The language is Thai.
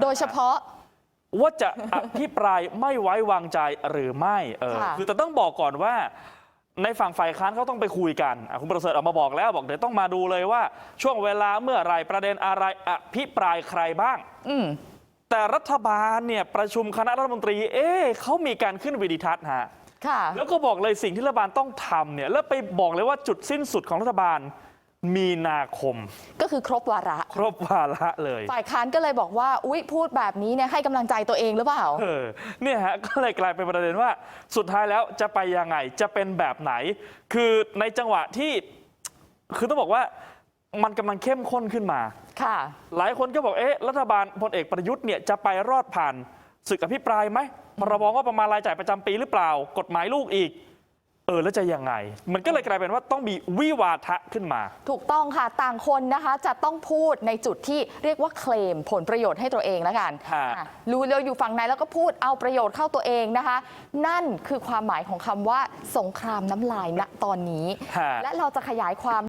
โดยเฉพาะ ว่าจะอภิปรายไม่ไว้วางใจหรือไม่เออค่ะ คือแต่ต้องบอกก่อนว่า ในฝั่งฝ่ายค้านเขาต้องไปคุยกันอะคุณประเสริฐออกมาบอกแล้วบอกเดี๋ยวต้องมาดูเลยว่า ช่วงเวลาเมื่อไหรประเด็นอะไรอภิปรายใครบ้าง อืม แต่รัฐบาลเนี่ยประชุมคณะรัฐมนตรี เอ๊ะเขามีการขึ้นวิดีทัศน์ฮะ ค่ะ แล้วก็บอกเลยสิ่งที่รัฐบาลต้องทำเนี่ยแล้วไปบอกเลยว่าจุดสิ้นสุดของรัฐบาล มีนาคม ก็คือครบวาระ ครบวาระเลย ฝ่ายค้านก็เลยบอกว่า อุ๊ย พูดแบบนี้เนี่ยให้กำลังใจตัวเองหรือเปล่า เออ เนี่ยฮะ ก็เลยกลายเป็นประเด็นว่า สุดท้ายแล้วจะไปยังไง จะเป็นแบบไหน คือในจังหวะที่ คือต้องบอกว่ามันกำลังเข้มข้นขึ้นมา ค่ะ หลายคนก็บอก เอ๊ะ รัฐบาลพลเอกประยุทธ์เนี่ยจะไปรอดผ่านศึกอภิปรายไหมพรบว่าประมาณรายจ่ายประจำปีหรือเปล่า กฎหมายลูกอีก เออแล้วจะยังไง มันก็เลยกลายเป็นว่าต้องมีวิวาทะขึ้นมา ถูกต้องค่ะต่างคนนะคะจะต้องพูดในจุดที่เรียกว่าเคลมผลประโยชน์ให้ตัวเองแล้วกันฮะ อะรู้เร็วอยู่ฝั่งไหนแล้วก็พูดเอาประโยชน์เข้าตัวเองนะคะ นั่นคือความหมายของคำว่าสงครามน้ำลายณตอนนี้ ฮะ และเราจะขยายความ